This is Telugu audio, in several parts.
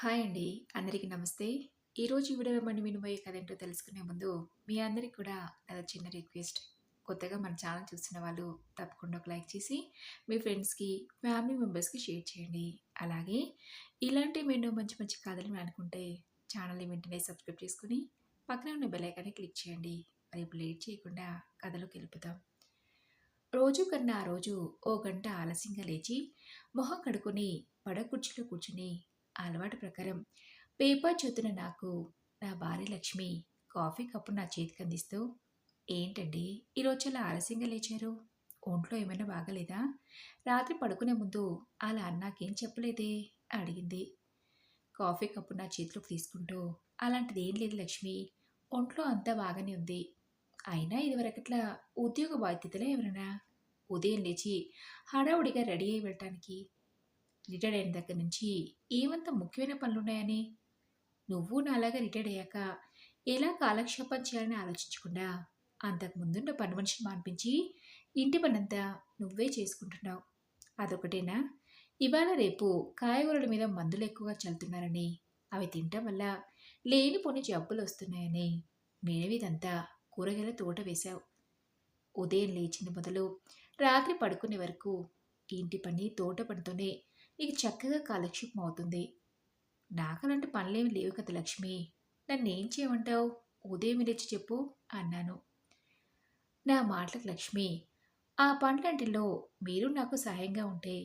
హాయ్ అండి. అందరికీ నమస్తే. ఈరోజు ఈ వీడియోలో మనం వినబోయే కథ ఏంటో తెలుసుకునే ముందు, మీ అందరికి కూడా నాదో చిన్న రిక్వెస్ట్. కొత్తగా మన ఛానల్ చూస్తున్న వాళ్ళు తప్పకుండా ఒక లైక్ చేసి, మీ ఫ్రెండ్స్‌కి, ఫ్యామిలీ మెంబర్స్‌కి షేర్ చేయండి. అలాగే ఇలాంటి ఎన్నో మంచి మంచి కథలు అనుకుంటే ఛానల్‌ని వెంటనే సబ్స్క్రైబ్ చేసుకుని పక్కనే ఉన్న బెలైకాన్ని క్లిక్ చేయండి. మరి లేట్ చేయకుండా కథలోకి వెళ్ళిపోతాం రోజు కన్నా ఆ రోజు ఓ గంట ఆలస్యంగా లేచి, మొహం కడుక్కొని పడ కుర్చీలో కూర్చుని అలవాటు ప్రకారం పేపర్ చూతున్న నాకు నా భార్య లక్ష్మి కాఫీ కప్పు నా చేతికి అందిస్తూ ఏంటండి? ఈరోజు చాలా ఆలస్యంగా లేచారు? ఒంట్లో ఏమైనా బాగలేదా? రాత్రి పడుకునే ముందు అలా అన్నాకేం చెప్పలేదే? అడిగింది. కాఫీ కప్పు నా చేతిలోకి తీసుకుంటూ అలాంటిది ఏం లేదు లక్ష్మి ఒంట్లో అంతా బాగానే ఉంది. అయినా ఇదివరకట్లా ఉద్యోగ బాధ్యతలే ఎవరైనా ఉదయం లేచి హడావుడిగా రెడీ అయి వెళ్ళటానికి రిటైర్డ్ అయిన దగ్గర నుంచి ఏమంత ముఖ్యమైన పనులున్నాయని? నువ్వు నాలాగా రిటైర్డ్ అయ్యాక ఎలా కాలక్షేపం చేయాలని ఆలోచించకుండా అంతకు ముందున్న పని మనిషిని మాన్పించి ఇంటి పనంతా నువ్వే చేసుకుంటున్నావు. అదొకటేనా? ఇవాళ రేపు కాయగూరల మీద మందులు ఎక్కువగా చల్లుతున్నారని అవి తినటం వల్ల లేనిపోని జబ్బులు వస్తున్నాయని మేనవీదంతా కూరగాయల తోట వేశావు. ఉదయం లేచిన మొదలు రాత్రి పడుకునే వరకు ఇంటి పని తోట పనితోనే నీకు చక్కగా కాలక్షేపం అవుతుంది. నాకు అలాంటి పనులేమి లేవు కదా లక్ష్మి. నన్నేం చేయమంటావు? ఉదయం లేచి చెప్పు అన్నాను. నా మాటలకు లక్ష్మి ఆ పనులంటిలో మీరు నాకు సహాయంగా ఉంటే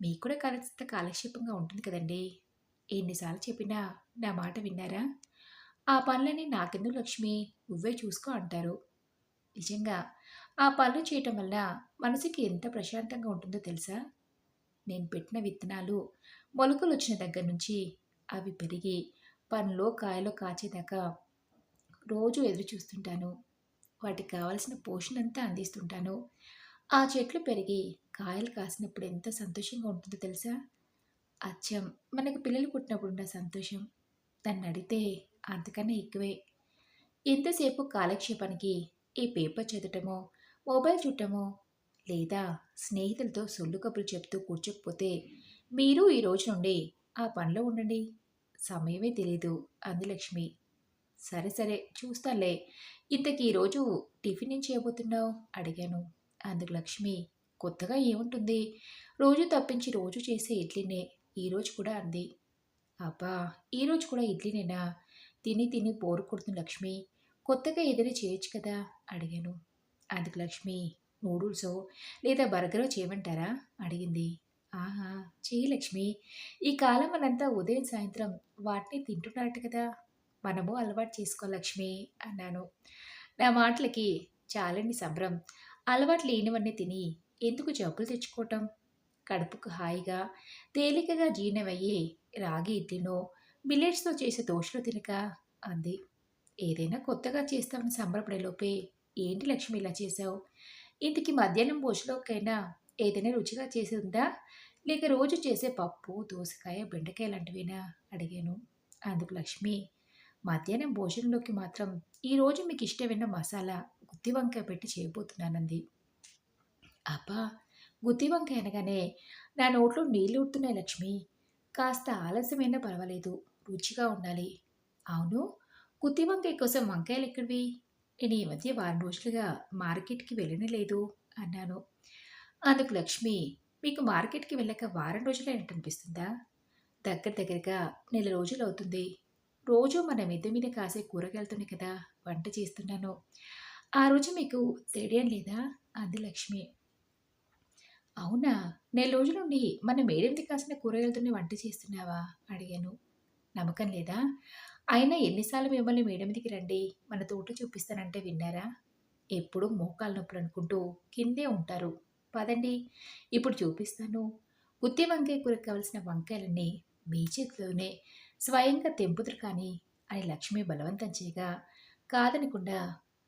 మీకు కూడా కాలచిత కాలక్షేపంగా ఉంటుంది కదండి. ఎన్నిసార్లు చెప్పినా నా మాట విన్నారా? ఆ పనులని నాకెందుకు లక్ష్మి? నువ్వే చూసుకో అంటారు. నిజంగా ఆ పనులు చేయటం వల్ల మనసుకి ఎంత ప్రశాంతంగా ఉంటుందో తెలుసా? నేను పెట్టిన విత్తనాలు మొలకలు వచ్చిన దగ్గర నుంచి అవి పెరిగి పండ్లో కాయలో కాచేదాకా రోజు ఎదురు చూస్తుంటాను. వాటికి కావలసిన పోషణ అంతా అందిస్తుంటాను. ఆ చెట్లు పెరిగి కాయలు కాసినప్పుడు ఎంత సంతోషంగా ఉంటుందో తెలుసా? అచ్చం మనకు పిల్లలు పుట్టినప్పుడు ఉన్న సంతోషం. నన్ను అడిగితే అంతకన్నా ఎక్కువే. ఎంతసేపు కాలక్షేపానికి ఈ పేపర్ చదవటమో మొబైల్ చూడటమో లేదా స్నేహితులతో సొల్లు కబులు చెప్తూ కూర్చోకపోతే మీరు ఈ రోజు నుండి ఆ పనిలో ఉండండి. సమయమే తెలీదు అంది లక్ష్మి. సరే సరే చూస్తాలే ఇంతకీ ఈరోజు టిఫిన్ ఏం చేయబోతున్నావు? అడిగాను. అందుకు లక్ష్మి కొత్తగా ఏముంటుంది? రోజు తప్పించి రోజు చేసే ఇడ్లీనే ఈరోజు కూడా అంది. అబ్బా ఈరోజు కూడా ఇడ్లీనేనా? తిని తిని బోరు కొడుతుంది లక్ష్మి. కొత్తగా ఏదైనా చేయొచ్చు కదా? అడిగాను. అందుకు లక్ష్మి నూడుల్సో లేదా బర్గరో చేయమంటారా? అడిగింది. ఆహా చేయి లక్ష్మి. ఈ కాలం మనంతా ఉదయం సాయంత్రం వాటిని తింటున్నట్టు కదా. మనము అలవాటు చేసుకో లక్ష్మి అన్నాను. నా మాటలకి చాలండి సంబరం అలవాటు లేనివన్నీ తిని ఎందుకు జబ్బులు తెచ్చుకోవటం? కడుపుకు హాయిగా తేలికగా జీర్ణమయ్యే రాగి ఇడ్లీనో మిల్లెట్స్తో చేసే దోశలు తినక? అంది. ఏదైనా కొత్తగా చేస్తామని సంబరపడేలోపే ఏంటి లక్ష్మి ఇలా చేసావు ఇంటికి మధ్యాహ్నం భోజనంకైనా ఏదైనా రుచిగా చేసి ఉందా లేక రోజు చేసే పప్పు దోసకాయ బెండకాయ లాంటివేనా? అడిగాను. అందుకు లక్ష్మి మధ్యాహ్నం భోజనంలోకి మాత్రం ఈరోజు మీకు ఇష్టమైన మసాలా గుత్తి వంకాయ పెట్టి చేయబోతున్నానంది. అబ్బా గుత్తి వంకాయ అనగానే నా నోట్లో నీళ్ళు ఉడుతున్నాయి లక్ష్మి. కాస్త ఆలస్యమైనా పర్వాలేదు రుచిగా ఉండాలి. అవును గుత్తి వంకాయ కోసం వంకాయలు ఎక్కడివి? నేను ఈ మధ్య వారం రోజులుగా మార్కెట్కి వెళ్ళనే లేదు అన్నాను. అందుకు లక్ష్మి మీకు మార్కెట్కి వెళ్ళక వారం రోజులు అనిపిస్తుందా దగ్గర దగ్గరగా నెల రోజులు అవుతుంది. రోజు మన మిద్దె మీద కాసే కూరగాయలతోనే కదా వంట చేస్తున్నాను. ఆ రోజు మీకు తెలియడం లేదా? అంది లక్ష్మి. అవునా? నెల రోజుల నుండి మన మేడంది కాసిన కూరగాయలతోనే వంట చేస్తున్నావా? అడిగాను. నమ్మకం లేదా? అయినా ఎన్నిసార్లు మిమ్మల్ని మేడ మీదకి రండి మన తోట చూపిస్తానంటే విన్నారా? ఎప్పుడూ మోకాలు నొప్పులు అనుకుంటూ కిందే ఉంటారు. పదండి ఇప్పుడు చూపిస్తాను. గుత్తి వంకాయ కూరకు కావలసిన వంకాయలన్నీ మీ చేతిలోనే స్వయంగా తెంపుతురు కానీ అని లక్ష్మి బలవంతం చేయగా కాదనకుండా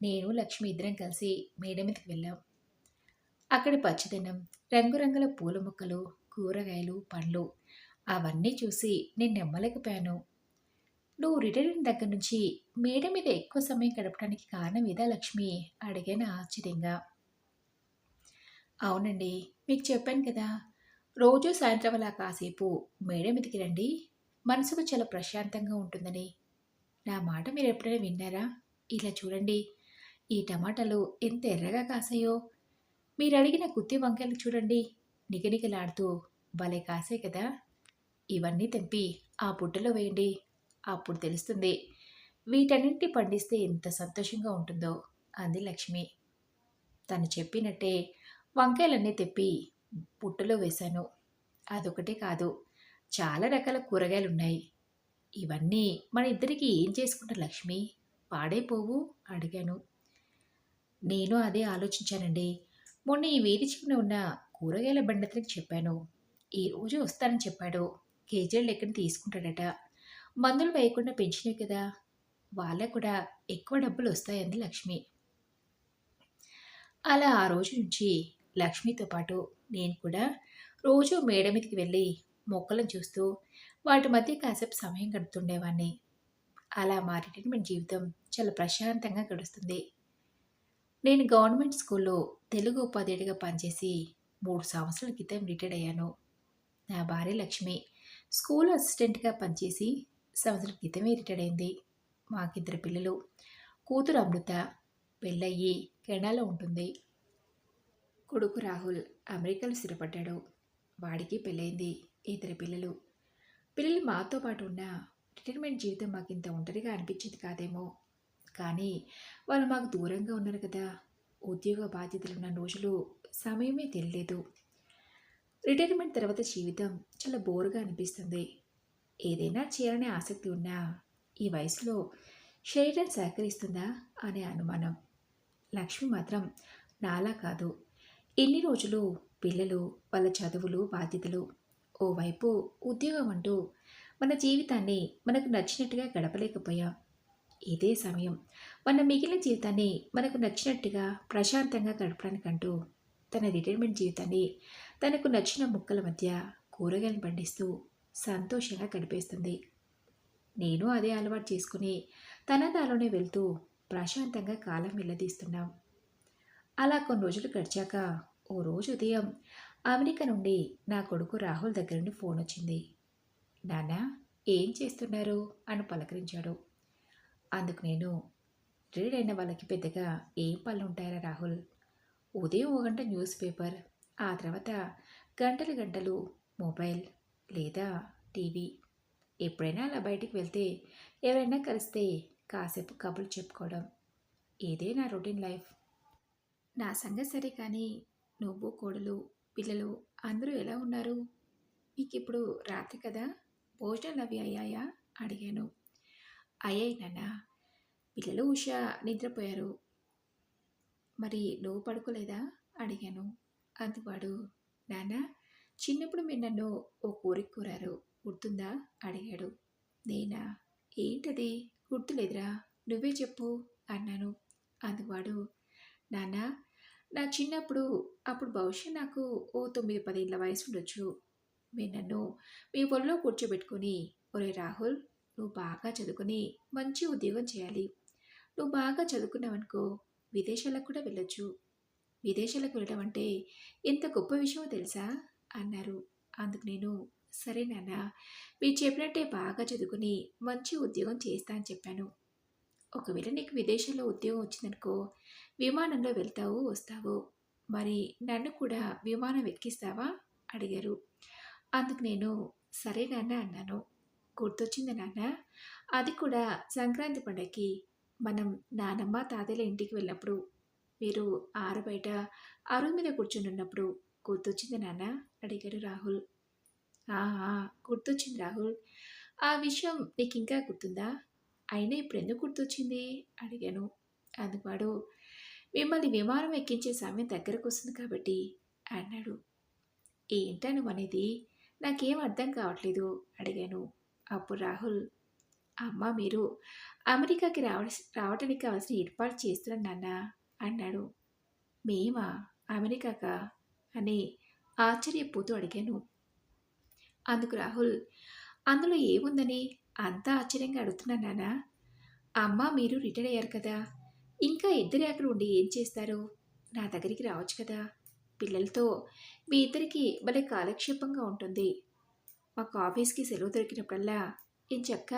నేను లక్ష్మి ఇద్దరం కలిసి మేడ మీదకి వెళ్ళాం. అక్కడి పచ్చదనం రంగురంగుల పూల మొక్కలు కూరగాయలు పండ్లు అవన్నీ చూసి నేను నమ్మలేకపోయాను. నువ్వు రిటైర్ అయిన దగ్గర నుంచి మేడ మీద ఎక్కువ సమయం గడపడానికి కారణం ఇదా లక్ష్మి అడిగాను ఆశ్చర్యంగా అవునండి మీకు చెప్పాను కదా రోజు సాయంత్రం అలా కాసేపు మేడ మీదకి రండి మనసుకు చాలా ప్రశాంతంగా ఉంటుందని. నా మాట మీరు ఎప్పుడైనా విన్నారా? ఇలా చూడండి. ఈ టమాటాలు ఎంత ఎర్రగా కాసాయో. మీరు అడిగిన గుత్తి వంకాయలు చూడండి. నిగనిగలాడుతూ భలే కాసాయి కదా! ఇవన్నీ తెంపి ఆ బుట్టలో వేయండి. అప్పుడు తెలుస్తుంది. వీటన్నింటి పండిస్తే ఎంత సంతోషంగా ఉంటుందో అంది లక్ష్మి. తను చెప్పినట్టే వంకాయలన్నీ తెప్పి బుట్టలో వేశాను. అదొకటే కాదు. చాలా రకాల కూరగాయలు ఉన్నాయి ఇవన్నీ మన ఇద్దరికి ఏం చేసుకుంటారు లక్ష్మి? పాడైపోవు? అడిగాను. నేను అదే ఆలోచించానండి. మొన్న ఈ వీధి చివరన ఉన్న కూరగాయల బండతనికి చెప్పాను. ఈరోజు వస్తానని చెప్పాడు. కేజీలు లెక్కన తీసుకుంటాడట. మందులు వేయకుండా పెంచినవి కదా! వాళ్ళకు కూడా ఎక్కువ డబ్బులు వస్తాయంది లక్ష్మి. అలా ఆ రోజు నుంచి లక్ష్మితో పాటు నేను కూడా రోజు మేడ మీదకి వెళ్ళి మొక్కలను చూస్తూ వాటి మధ్య కాసేపు సమయం గడుపుతుండేవాడిని. అలా మా రిటైర్మెంట్ జీవితం చాలా ప్రశాంతంగా గడుస్తుంది. నేను గవర్నమెంట్ స్కూల్లో తెలుగు ఉపాధ్యాయుడిగా పనిచేసి మూడు సంవత్సరాల క్రితం రిటైర్డ్ అయ్యాను. నా భార్య లక్ష్మి స్కూల్ అసిస్టెంట్‌గా పనిచేసి సంవత్సరం క్రితమే రిటైర్డ్ అయింది. మాకిద్దరు పిల్లలు. కూతురు అమృత పెళ్ళయ్యి కెనడాలో ఉంటుంది. కొడుకు రాహుల్ అమెరికాలో స్థిరపడ్డాడు. వాడికి పెళ్ళైంది ఇద్దరు పిల్లలు. పిల్లలు మాతో పాటు ఉన్న రిటైర్మెంట్ జీవితం మాకు ఇంత ఒంటరిగా అనిపించేది కాదేమో! కానీ వాళ్ళు మాకు దూరంగా ఉన్నారు కదా! ఉద్యోగ బాధ్యతలు ఉన్న రోజులు సమయమే తెలియలేదు. రిటైర్మెంట్ తర్వాత జీవితం చాలా బోరుగా అనిపిస్తుంది. ఏదైనా చేయాలనే ఆసక్తి ఉన్నా ఈ వయసులో శరీరం సహకరిస్తుందా అనే అనుమానం. లక్ష్మి మాత్రం నాలా కాదు. ఇన్ని రోజులు పిల్లలు, వాళ్ళ చదువులు, బాధ్యతలు. ఓవైపు ఉద్యోగం అంటూ మన జీవితాన్ని మనకు నచ్చినట్టుగా గడపలేకపోయాం. ఇదే సమయం మన మిగిలిన జీవితాన్ని మనకు నచ్చినట్టుగా ప్రశాంతంగా గడపడానికంటూ తన రిటైర్మెంట్ జీవితాన్ని తనకు నచ్చిన ముక్కల మధ్య కూరగాయలు పండిస్తూ సంతోషంగా గడిపేస్తుంది. నేను అదే అలవాటు చేసుకుని తనదాలోనే వెళ్తూ ప్రశాంతంగా కాలం వెళ్ళదీస్తున్నాం అలా కొన్ని రోజులు గడిచాక ఓ రోజు ఉదయం అమెరికా నుండి నా కొడుకు రాహుల్ దగ్గర నుండి ఫోనొచ్చింది. నాన్న ఏం చేస్తున్నారు? అని పలకరించాడు. అందుకు నేను రిటైర్డ్ అయిన వాళ్ళకి పెద్దగా ఏం పనులు ఉంటాయరా రాహుల్. ఉదయం ఓ గంట న్యూస్ పేపర్, ఆ తర్వాత గంటలు గంటలు మొబైల్ లేదా టీవీ. ఎప్పుడైనా అలా బయటికి వెళ్తే ఎవరైనా కలిస్తే కాసేపు కబుర్లు చెప్పుకోవడం. ఇదే నా రొటీన్ లైఫ్. నా సంగతి సరే కానీ నువ్వు, కోడలు, పిల్లలు అందరూ ఎలా ఉన్నారు? మీకు ఇప్పుడు రాత్రి కదా! భోజనాలు అవి అయ్యాయా? అడిగాను. అయ్యాయి నాన్న పిల్లలు, ఉషా నిద్రపోయారు. మరి నువ్వు పడుకోలేదా? అడిగాను. అందుకు వాడు నాన్నా చిన్నప్పుడు మీరు నన్ను ఓ కోరిక కోరారు. గుర్తుందా? అడిగాడు. నేనా? ఏంటది? గుర్తులేదురా. నువ్వే చెప్పు అన్నాను. అందువాడు నాన్నా నా చిన్నప్పుడు అప్పుడు బహుశా నాకు ఓ తొమ్మిది పదేళ్ళ వయసుండొచ్చు. మీరు నన్ను మీ పొలంలో కూర్చోబెట్టుకొని ఒరే రాహుల్! నువ్వు బాగా చదువుకొని మంచి ఉద్యోగం చేయాలి. నువ్వు బాగా చదువుకున్నావనుకో విదేశాలకు కూడా వెళ్ళొచ్చు. విదేశాలకు వెళ్ళడం అంటే ఎంత గొప్ప విషయమో తెలుసా? అన్నారు. అందుకు నేను సరే నాన్నా మీరు చెప్పినట్టే బాగా చదువుకుని మంచి ఉద్యోగం చేస్తా అని చెప్పాను. ఒకవేళ నీకు విదేశంలో ఉద్యోగం వచ్చిందనుకో విమానంలో వెళ్తావు, వస్తావు. మరి నన్ను కూడా విమానం ఎక్కిస్తావా? అడిగారు. అందుకు నేను సరే నాన్న అన్నాను. గుర్తొచ్చింది నాన్న అది కూడా సంక్రాంతి పండగకి మనం నానమ్మ, తాతయ్యల ఇంటికి వెళ్ళినప్పుడు మీరు ఆరుబయట అరుగు మీద కూర్చొనున్నప్పుడు గుర్తొచ్చింది నాన్నా? అడిగాడు రాహుల్. గుర్తొచ్చింది రాహుల్. ఆ విషయం నీకు ఇంకా గుర్తుందా? అయినా ఇప్పుడు ఎందుకు గుర్తొచ్చింది? అడిగాను. అందుకు మిమ్మల్ని విమానం ఎక్కించే సమయం దగ్గరకొస్తుంది కాబట్టి అన్నాడు. ఏంటను అనేది నాకేం అర్థం కావట్లేదు అడిగాను. అప్పుడు రాహుల్ అమ్మ మీరు అమెరికాకి రావ రావటానికి కావాల్సిన ఏర్పాటు చేస్తున్నాను నాన్నా అన్నాడు. మేమా? అమెరికాకా? అని ఆశ్చర్యపోతూ అడిగాను. అందుకు రాహుల్ అందులో ఏముందని అంతా ఆశ్చర్యంగా అడుగుతున్నా నానా అమ్మ మీరు రిటైర్ అయ్యారు కదా! ఇంకా ఇద్దరే అక్కడ ఉండి ఏం చేస్తారు? నా దగ్గరికి రావచ్చు కదా! పిల్లలతో మీ ఇద్దరికి భలే కాలక్షేపంగా ఉంటుంది. మాకు ఆఫీస్కి సెలవు దొరికినప్పుడల్లా ఇంచక్క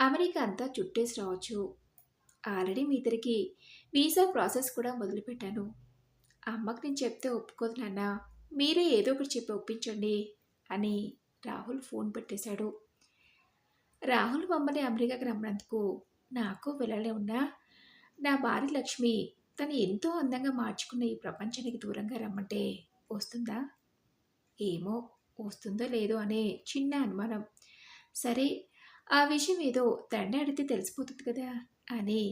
అమెరికా అంతా చుట్టేసి రావచ్చు ఆల్రెడీ మీ ఇద్దరికి వీసా ప్రాసెస్ కూడా మొదలుపెట్టాను అమ్మకు నేను చెప్తే ఒప్పుకోదు నాన్న. మీరే ఏదో ఒకటి చెప్పి ఒప్పించండి అని రాహుల్ ఫోన్ పెట్టేశాడు. రాహుల్ మమ్మల్ని అమెరికాకి రమ్మన్నందుకు నాకు వెళ్ళలే ఉన్నా. నా భార్య లక్ష్మి తను ఎంతో అందంగా మార్చుకున్న ఈ ప్రపంచానికి దూరంగా రమ్మంటే వస్తుందా? ఏమో వస్తుందో లేదో అనే చిన్న అనుమానం. సరే ఆ విషయం ఏదో తండ్రి అడిగితే తెలిసిపోతుంది కదా అని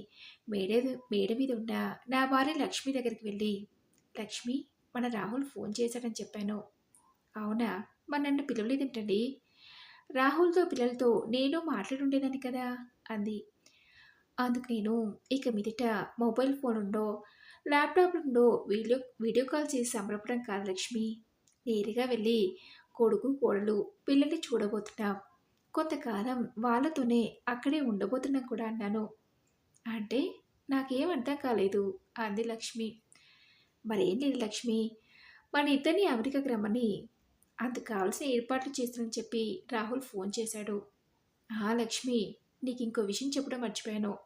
మేడ మేడ మీద ఉన్న నా భార్య లక్ష్మి దగ్గరికి వెళ్ళి లక్ష్మి మన రాహుల్ ఫోన్ చేశాడని చెప్పాను. అవునా? మరి నన్ను పిలవలేదేంటండి రాహుల్తో పిల్లలతో నేను మాట్లాడుండేదాన్ని కదా? అంది. అందుకు నేను ఇక మీదట మొబైల్ ఫోన్ ఉండో ల్యాప్టాప్ ఉండో వీడియో వీడియో కాల్ చేసి సంబరపడం కాదు లక్ష్మి. నేరుగా వెళ్ళి కొడుకు కోడలు పిల్లల్ని చూడబోతున్నాం. కొంతకాలం వాళ్ళతోనే అక్కడే ఉండబోతున్నాం కూడా అన్నాను. అంటే నాకేం అర్థం కాలేదు అంది లక్ష్మి. మరేం లేదు లక్ష్మి. మన ఇద్దరిని అమెరికాకి రమ్మని అందుకు కావాల్సిన ఏర్పాట్లు చేస్తానని చెప్పి రాహుల్ ఫోన్ చేశాడు. ఆ లక్ష్మి నీకు ఇంకో విషయం చెప్పడం మర్చిపోయాను.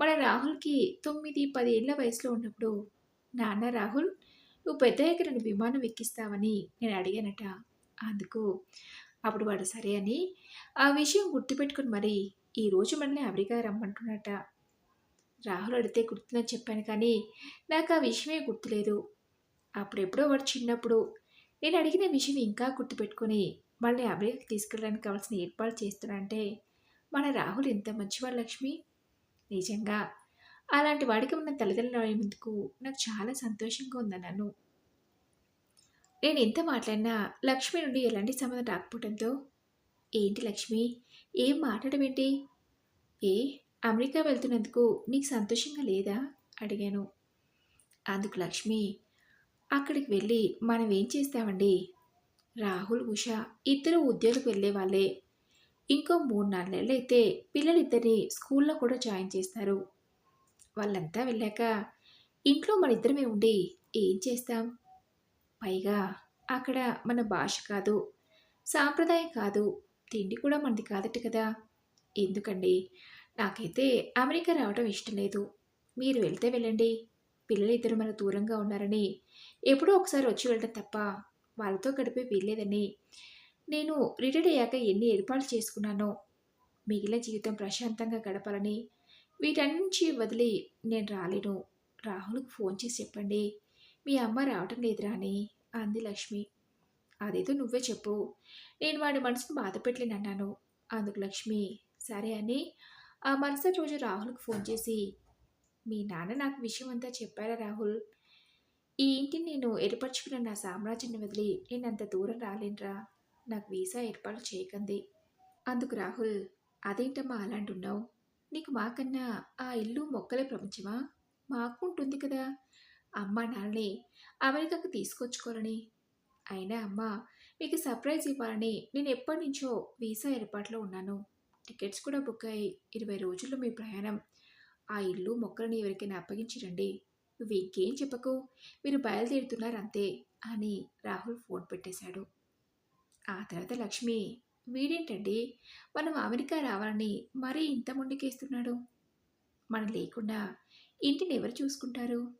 మన రాహుల్కి తొమ్మిది పది ఏళ్ళ వయసులో ఉన్నప్పుడు నాన్న రాహుల్ నువ్వు పెద్ద ఎక్కడ విమానం ఎక్కిస్తావని నేను అడిగానట. అందుకు అప్పుడు వాడు సరే అని ఆ విషయం గుర్తుపెట్టుకుని మరి ఈరోజు మనల్ని అమెరికా రమ్మంటున్నట రాహుల్ అడిగితే గుర్తుందని చెప్పాను కానీ నాకు ఆ విషయమే గుర్తులేదు. అప్పుడెప్పుడో వాడు చిన్నప్పుడు. నేను అడిగిన విషయం ఇంకా గుర్తుపెట్టుకొని మళ్ళీ అమెరికాకి తీసుకెళ్ళడానికి కావాల్సిన ఏర్పాటు చేస్తున్నానంటే మన రాహుల్ ఎంత మంచివాడు లక్ష్మి? నిజంగా. అలాంటి వాడికి ఉన్న తల్లిదండ్రులు అయ్యేందుకు నాకు చాలా సంతోషంగా ఉందన్నాను నేను ఎంత మాట్లాడినా లక్ష్మి నుండి ఎలాంటి సంబంధం రాకపోవడంతో ఏంటి లక్ష్మి? ఏం మాట్లాడమేంటి ఏ అమెరికా వెళ్తున్నందుకు నీకు సంతోషంగా లేదా? అడిగాను. అందుకు లక్ష్మి అక్కడికి వెళ్ళి మనం ఏం చేస్తామండి? రాహుల్ ఉష ఇద్దరు ఉద్యోగకు వెళ్ళే వాళ్ళే. ఇంకో మూడు నాలుగు నెలలు అయితే పిల్లలిద్దరిని స్కూల్లో కూడా జాయిన్ చేస్తారు. వాళ్ళంతా వెళ్ళాక ఇంట్లో మన ఇద్దరమే ఉండి ఏం చేస్తాం? పైగా అక్కడ మన భాష కాదు సాంప్రదాయం కాదు తిండి కూడా మనది కాదట కదా. ఎందుకండి? నాకైతే అమెరికా రావడం ఇష్టం లేదు. మీరు వెళ్తే వెళ్ళండి. పిల్లలు ఇద్దరు మన దూరంగా ఉన్నారని. ఎప్పుడో ఒకసారి వచ్చి వెళ్ళడం తప్ప వాళ్ళతో గడిపే వీల్లేదని. నేను రిటైర్డ్ అయ్యాక ఎన్ని ఏర్పాట్లు చేసుకున్నానో మిగిలిన జీవితం ప్రశాంతంగా గడపాలని. వీటన్నించి వదిలి నేను రాలేను. రాహుల్కి ఫోన్ చేసి చెప్పండి. మీ అమ్మ రావటం లేదురా అని అంది లక్ష్మి. అదేదో నువ్వే చెప్పు. నేను వాడి మనసును బాధ పెట్టలేనన్నాను అందుకు లక్ష్మి సరే అని ఆ మరుసటి రోజు రాహుల్కి ఫోన్ చేసి మీ నాన్న నాకు విషయం అంతా చెప్పారా రాహుల్? ఈ ఇంటిని నేను ఏర్పరచుకున్న నా సామ్రాజ్యాన్ని వదిలి నేను అంత దూరం రాలేనురా నాకు వీసా ఏర్పాటు చేయకంది అందుకు రాహుల్ అదేంటమ్మా అలాంటున్నావు నీకు మాకన్నా ఆ ఇల్లు మొక్కలే ప్రపంచమా? మాకు ఉంటుంది కదా. అమ్మ నాన్నని అమెరికాకు తీసుకొచ్చుకోవాలని అయినా అమ్మ మీకు సర్ప్రైజ్ ఇవ్వాలని నేను ఎప్పటి నుంచో వీసా ఏర్పాట్లో ఉన్నాను. టికెట్స్ కూడా బుక్ అయ్యి ఇరవై రోజుల్లో మీ ప్రయాణం. ఆ ఇల్లు మొక్కలని ఎవరికైనా అప్పగించిరండి. నువ్వు ఇంకేం చెప్పకు? మీరు బయలుదేరుతున్నారు అంతే అని రాహుల్ ఫోన్ పెట్టేశాడు. ఆ తర్వాత లక్ష్మి వీడేంటండి? మనం అమెరికా రావాలని మరీ ఇంత ముందుకేస్తున్నాడు మనం లేకుండా ఇంటిని ఎవరు చూసుకుంటారు?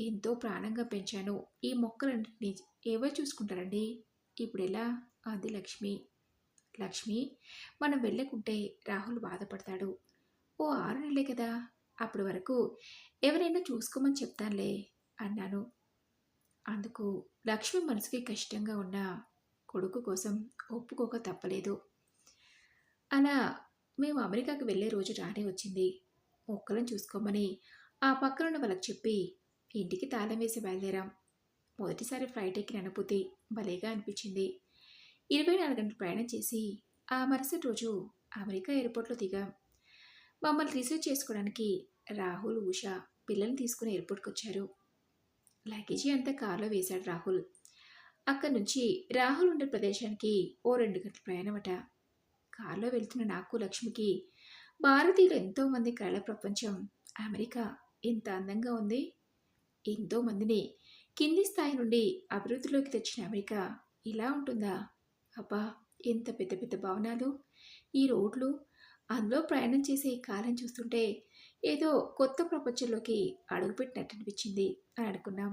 ఎంతో ప్రాణంగా పెంచాను. ఈ మొక్కలన్నింటినీ ఎవరు చూసుకుంటారండి? ఇప్పుడు ఎలా అంది లక్ష్మి. లక్ష్మి మనం వెళ్ళకుంటే రాహుల్ బాధపడతాడు. ఓ ఆరు నెలలే కదా అప్పటి వరకు ఎవరైనా చూసుకోమని చెప్తానులే అన్నాను. అందుకు లక్ష్మి మనసుకి కష్టంగా ఉన్న కొడుకు కోసం ఒప్పుకోక తప్పలేదు. అలా మేము అమెరికాకు వెళ్ళే రోజు రానే వచ్చింది. మొక్కలను చూసుకోమని ఆ పక్కనున్న వాళ్ళకి చెప్పి ఇంటికి తాళం వేసి బయలుదేరాం. మొదటిసారి ఫ్లైట్ ఎక్కిన అనుభూతి భలేగా అనిపించింది. ఇరవై నాలుగు గంటలు ప్రయాణం చేసి ఆ మరుసటి రోజు అమెరికా ఎయిర్పోర్ట్లో దిగాం. మమ్మల్ని రిసీవ్ చేసుకోవడానికి రాహుల్ ఉష పిల్లల్ని తీసుకుని ఎయిర్పోర్ట్కి వచ్చారు. లగేజీ అంతా కారులో వేశాడు రాహుల్. అక్కడి నుంచి రాహుల్ ఉండే ప్రదేశానికి ఓ రెండు గంటల ప్రయాణమట. కారులో వెళ్తున్న నాకు లక్ష్మికి భారతీయులు ఎంతోమంది కళల ప్రపంచం అమెరికా ఎంత అందంగా ఉంది. ఎంతోమందిని కింది స్థాయి నుండి అభివృద్ధిలోకి తెచ్చిన అమెరికా ఇలా ఉంటుందా? అబ్బా ఎంత పెద్ద పెద్ద భవనాలు. ఈ రోడ్లు అందులో ప్రయాణం చేసే ఈ కాలం చూస్తుంటే ఏదో కొత్త ప్రపంచంలోకి అడుగుపెట్టినట్టు అనిపించింది అని అనుకున్నాం.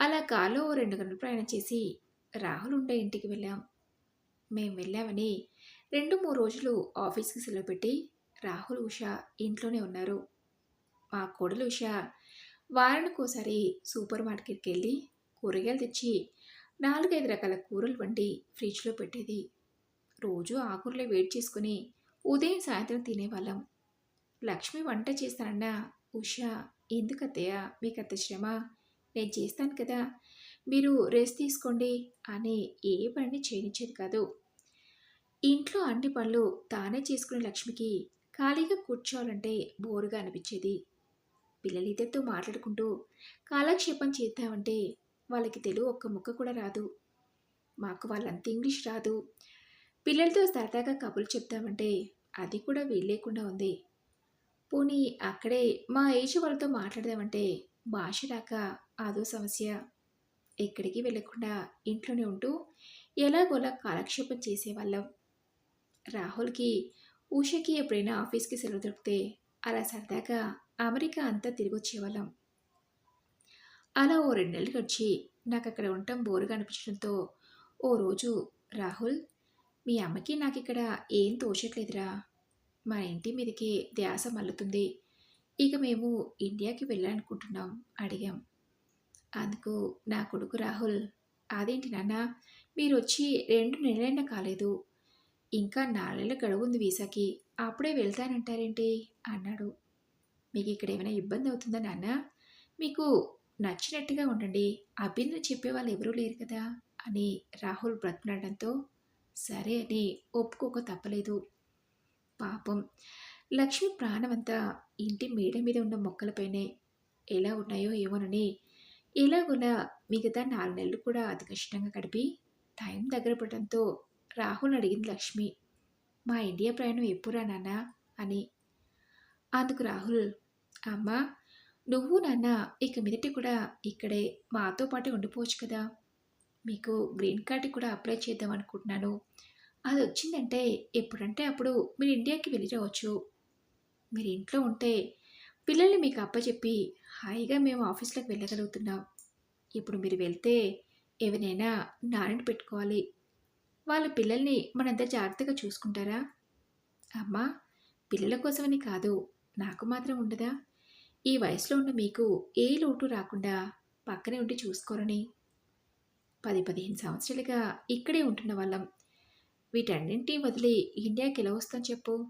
అలా కాలో రెండు గంటలు ప్రయాణం చేసి రాహుల్ ఉండే ఇంటికి వెళ్ళాం. మేము వెళ్ళామని రెండు మూడు రోజులు ఆఫీస్కి సెలవు పెట్టి రాహుల్ ఉషా ఇంట్లోనే ఉన్నారు. మా కోడలు ఉషా వారానికోసారి సూపర్ మార్కెట్కి వెళ్ళి కూరగాయలు తెచ్చి నాలుగైదు రకాల కూరలు వండి ఫ్రిడ్జ్లో పెట్టేది. రోజు ఆకుర్లే వెయిట్ చేసుకుని ఉదయం సాయంత్రం తినేవాళ్ళం. లక్ష్మి వంట చేస్తానన్నా ఉషా ఎందుకత్తయ్య మీకు అంత శ్రమ? నేను చేస్తాను కదా. మీరు రెస్ట్ తీసుకోండి అని ఏ పని చేయించేది కాదు. ఇంట్లో అన్ని పనులు తానే చేసుకునే లక్ష్మికి ఖాళీగా కూర్చోవాలంటే బోరుగా అనిపించేది. పిల్లలిద్దరితో మాట్లాడుకుంటూ కాలక్షేపం చేద్దామంటే వాళ్ళకి తెలుగు ఒక్క ముక్క కూడా రాదు. మాకు వాళ్ళంత ఇంగ్లీష్ రాదు. పిల్లలతో సరదాగా కబుర్లు చెప్తామంటే అది కూడా వీల్లేకుండా ఉంది. పోనీ అక్కడే మా ఏజ్ వాళ్ళతో మాట్లాడదామంటే భాష రాక అదో సమస్య. ఎక్కడికి వెళ్ళకుండా ఇంట్లోనే ఉంటూ ఎలాగోలా కాలక్షేపం చేసేవాళ్ళం. రాహుల్కి ఉషకి ఎప్పుడైనా ఆఫీస్కి సెలవు దొరికితే అలా సరదాగా అమెరికా అంతా తిరిగి వచ్చేవాళ్ళం అలా ఓ రెండు నెలలు గడిచి నాకు అక్కడ ఉండటం బోరుగా అనిపించడంతో ఓ రోజు రాహుల్ మీ అమ్మకి నాకు ఇక్కడ ఏం తోచట్లేదురా. మా ఇంటి మీదకి ధ్యాస మల్లుతుంది. ఇక మేము ఇండియాకి వెళ్ళాలనుకుంటున్నాం అడిగాం. అందుకు నా కొడుకు రాహుల్ అదేంటి నాన్న మీరు వచ్చి రెండు నెలలైనా కాలేదు. ఇంకా నాలుగేళ్ళ గడువు ఉంది వీసాకి. అప్పుడే వెళ్తానంటారేంటి? అన్నాడు. మీకు ఇక్కడ ఏమైనా ఇబ్బంది అవుతుందా నాన్న? మీకు నచ్చినట్టుగా ఉండండి. అభినందన చెప్పేవాళ్ళు ఎవరూ లేరు కదా అని రాహుల్ బ్రతిమలాడడంతో సరే అని ఒప్పుకోక తప్పలేదు. పాపం. లక్ష్మి ప్రాణమంతా ఇంటి మేడ మీద ఉన్న మొక్కలపైనే ఎలా ఉన్నాయో ఏమోనని ఎలాగోలా మిగతా నాలుగు నెలలు కూడా అతి కష్టంగా గడిపి టైం దగ్గర పడడంతో రాహుల్ అడిగింది లక్ష్మి మా ఇండియా ప్రయాణం ఎప్పుడా నాన్న? అని. అందుకు రాహుల్ అమ్మా నువ్వు నాన్న ఇక మీదటి కూడా ఇక్కడే మాతో పాటు ఉండిపోవచ్చు కదా. మీకు గ్రీన్ కార్డ్ కూడా అప్లై చేద్దాం అనుకుంటున్నాను. అది వచ్చిందంటే ఎప్పుడంటే అప్పుడు మీరు ఇండియాకి వెళ్ళి రావచ్చు. మీరు ఇంట్లో ఉంటే పిల్లల్ని మీకు అప్పచెప్పి హాయిగా మేము ఆఫీస్లోకి వెళ్ళగలుగుతున్నాం. ఇప్పుడు మీరు వెళ్తే ఎవరైనా నాన్నని పెట్టుకోవాలి. వాళ్ళ పిల్లల్ని మనంత జాగ్రత్తగా చూసుకుంటారా? అమ్మా పిల్లల కోసమని కాదు నాకు మాత్రం ఉండదా? ఈ వయసులో ఉన్న మీకు ఏ లోటు రాకుండా పక్కనే ఉండి చూసుకోరని? పది పదిహేను సంవత్సరాలుగా ఇక్కడే ఉంటున్న వాళ్ళం. వీటన్నింటినీ వదిలి ఇండియాకి ఎలా వస్తాం చెప్పు?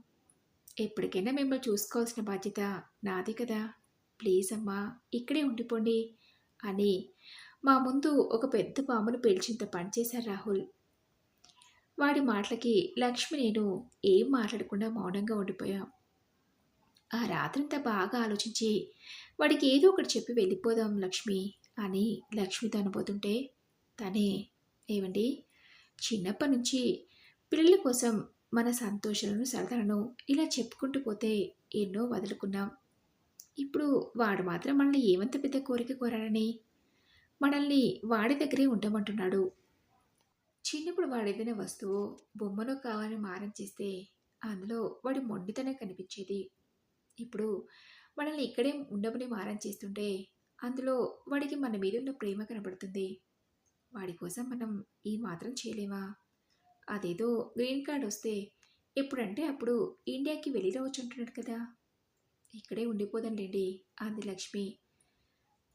ఎప్పటికైనా మిమ్మల్ని చూసుకోవాల్సిన బాధ్యత నాది కదా. ప్లీజ్ అమ్మా ఇక్కడే ఉండిపోండి అని మా ముందు ఒక పెద్ద పామును పేల్చింత పనిచేశారు రాహుల్. వాడి మాటలకి లక్ష్మి నేను ఏం మాట్లాడకుండా మౌనంగా ఉండిపోయాం. ఆ రాత్రంతా బాగా ఆలోచించి వాడికి ఏదో ఒకటి చెప్పి వెళ్ళిపోదాం లక్ష్మి. అని లక్ష్మితో అనుపోతుంటే తనే ఏమండి చిన్నప్పటి నుంచి పిల్లల కోసం మన సంతోషాలను సరదాలను ఇలా చెప్పుకుంటూ పోతే ఎన్నో వదులుకున్నాం. ఇప్పుడు వాడు మాత్రం మనల్ని ఏమంత పెద్ద కోరిక కోరాడని? మనల్ని వాడి దగ్గరే ఉండమంటున్నాడు. చిన్నప్పుడు వాడేదైనా వస్తువు బొమ్మలో కావాలని మారం చేస్తే అందులో వాడి మొండితనం కనిపించేది ఇప్పుడు మనల్ని ఇక్కడే ఉండమని మారం చేస్తుంటే అందులో వాడికి మన మీద ఉన్న ప్రేమ కనబడుతుంది. వాడి కోసం మనం ఈ మాత్రం చేయలేమా? అదేదో గ్రీన్ కార్డ్ వస్తే ఎప్పుడంటే అప్పుడు ఇండియాకి వెళ్ళి రావచ్చు అంటున్నాడు కదా. ఇక్కడే ఉండిపోదండి అంది లక్ష్మి.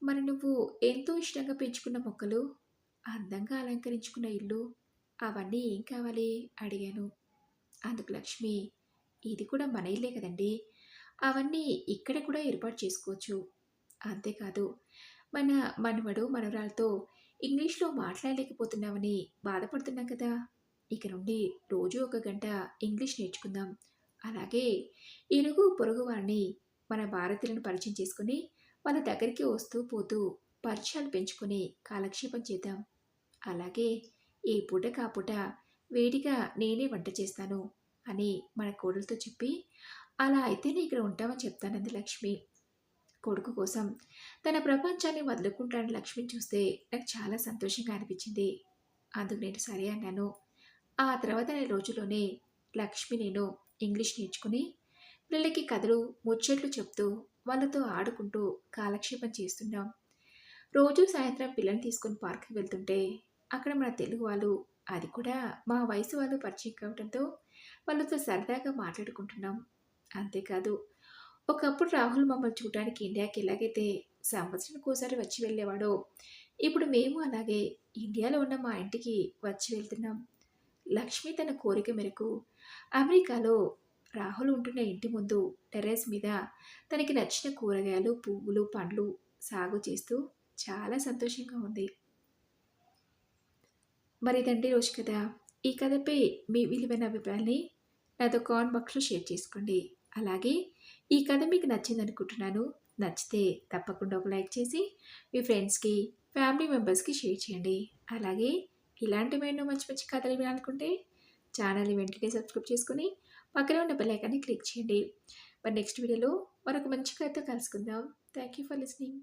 మరి నువ్వు ఎంతో ఇష్టంగా పెంచుకున్న మొక్కలు అందంగా అలంకరించుకున్న ఇల్లు అవన్నీ ఏం కావాలి? అడిగాను. అందుకు లక్ష్మి ఇది కూడా మన ఇల్లే కదండీ. అవన్నీ ఇక్కడ కూడా ఏర్పాటు చేసుకోవచ్చు. అంతేకాదు మన మనవడు మనవరాలతో ఇంగ్లీష్లో మాట్లాడలేకపోతున్నామని బాధపడుతున్నాం కదా. ఇక నుండి రోజు ఒక గంట ఇంగ్లీష్ నేర్చుకుందాం. అలాగే ఇరుగు పొరుగు వారిని మన భారతీయులను పరిచయం చేసుకుని వాళ్ళ దగ్గరికి వస్తూ పోతూ పరిచయాలు పెంచుకొని కాలక్షేపం చేద్దాం. అలాగే ఏ పూట కాపూట వేడిగా నేనే వంట చేస్తాను అని మన కోడలతో చెప్పి అలా అయితేనే ఇక్కడ ఉంటామని చెప్తానంది లక్ష్మి. కొడుకు కోసం. తన ప్రపంచాన్ని వదులుకుంటాడు లక్ష్మిని చూస్తే నాకు చాలా సంతోషంగా అనిపించింది. అందుకు నేను సరే అన్నాను. ఆ తర్వాత నెల రోజుల్లోనే లక్ష్మి నేను ఇంగ్లీష్ నేర్చుకుని పిల్లలకి కథలు ముచ్చట్లు చెప్తూ వాళ్ళతో ఆడుకుంటూ కాలక్షేపం చేస్తున్నాం. రోజు సాయంత్రం పిల్లల్ని తీసుకొని పార్క్కి వెళ్తుంటే అక్కడ మన తెలుగు వాళ్ళు అది కూడా మా వయసు వాళ్ళు పరిచయం కావడంతో వాళ్ళతో సరదాగా మాట్లాడుకుంటున్నాం. అంతేకాదు ఒకప్పుడు రాహుల్ మమ్మల్ని చూడడానికి ఇండియాకి ఎలాగైతే సంవత్సరానికి ఒకసారి వచ్చి వెళ్ళేవాడో ఇప్పుడు మేము అలాగే ఇండియాలో ఉన్న మా ఇంటికి వచ్చి వెళ్తున్నాం. లక్ష్మి తన కోరిక మేరకు అమెరికాలో రాహుల్ ఉంటున్న ఇంటి ముందు టెర్రస్ మీద తనకి నచ్చిన కూరగాయలు పువ్వులు పండ్లు సాగు చేస్తూ చాలా సంతోషంగా ఉంది. మరి ఇదండి రోజు కదా ఈ కథపై మీ విలువైన అభిప్రాయాన్ని నాతో కామెంట్ బాక్స్లో షేర్ చేసుకోండి. అలాగే ఈ కథ మీకు నచ్చింది అనుకుంటున్నాను నచ్చితే తప్పకుండా ఒక లైక్ చేసి మీ ఫ్రెండ్స్కి ఫ్యామిలీ మెంబర్స్కి షేర్ చేయండి. అలాగే ఇలాంటివి ఎన్నో మంచి మంచి కథలు వినాలనుకుంటే ఛానల్ని వెంటనే సబ్స్క్రైబ్ చేసుకుని పక్కనే ఉన్న బెల్లైకాన్ని క్లిక్ చేయండి. మరి నెక్స్ట్ వీడియోలో మరొక మంచి కథతో కలుసుకుందాం. Thank you for listening.